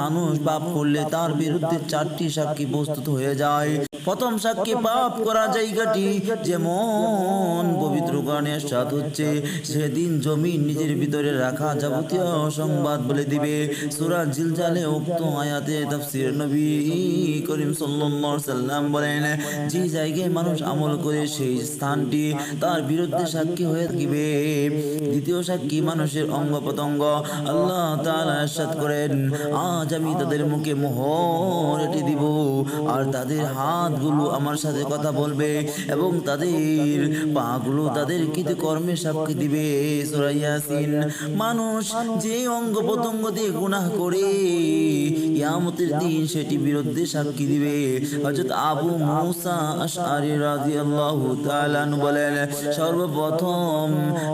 মানুষ পাপ করলে তার বিরুদ্ধে চারটি সাক্ষী প্রস্তুত হয়ে যায়। প্রথম সাক্ষী পাপ করা জায়গাটি যেমন পবিত্র গানের সাথ হচ্ছে, সেদিন জমি নিজের ভিতরে রাখা যাবতীয় সংবাদ বলে দিবে। সুরা জিলজালে উক্ত আয়াতে তাফসির নবী করিম সাল্লাল্লাহু সাল্লাম বলেন, যে জায়গায় মানুষ আমল করে সেই স্থানটি তার বিরুদ্ধে সাক্ষী হয়ে থাকিবে। দ্বিতীয় সাক্ষী মানুষের অঙ্গ প্রত্যঙ্গ আল্লাহ তাআলা ইরশাদ করেন আজ আমি তাদের মুখে মোহর এটি দিব। আর তাদের হাতগুলো আমার সাথে কথা বলবে এবং তাদের পাগুলো তাদের কৃত কর্মে সাক্ষী দিবে। সুরাইয়াসিন মানুষ যে অঙ্গ প্রত্যঙ্গ দিয়ে গুনাহ করে কিয়ামতের দিন সেটি বিরুদ্ধে সাক্ষী দিবে। হযরত আবু মুসা আশআরি রাদিয়াল্লাহু তাআলা বলেন, সর্বপ্রথম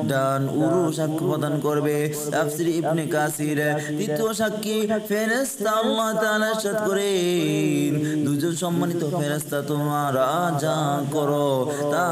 ডান উরু সাক্ষ্য প্রদান করবে তাফসীর ইবনে কাসির। দ্বিতীয় সাক্ষী ফেরেশতা আল্লাহ তাআলা করে করেন। সম্মানিত ফেরেশতা, তোমরা যা করো। তা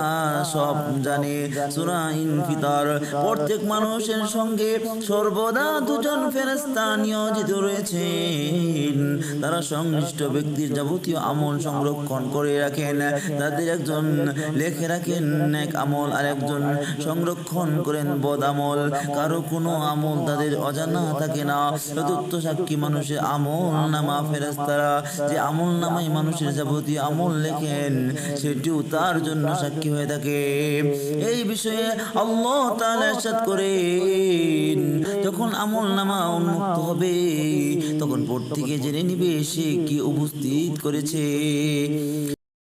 সব জানে সূরা ইনফিতার। প্রত্যেক মানুষের সঙ্গে সর্বদা দুজন ফেরেশতা নিয়োজিত রয়েছেন। তারা সংশ্লিষ্ট ব্যক্তির যাবতীয় আমল সংরক্ষণ করে রাখেন। তাদের একজন লেখে রাখেন এক আমল, আর একজন সংরক্ষণ করেন বদ আমল। কারও কোনো আমল তাদের অজানা থাকে না। চতুর্থ সাক্ষী মানুষের আমল নামা ফেরেস্তারা যে আমল নামাই মানুষের যাবতীয় আমল লেখেন, সেটিও তার জন্য সাক্ষী হয়ে থাকে। এই বিষয়ে আল্লাহ তাআলা ইরশাদ করেন, যখন আমল নামা উন্মুক্ত হবে, তখন প্রত্যেকে জেনে নিবে সে কি উপস্থিত করেছে।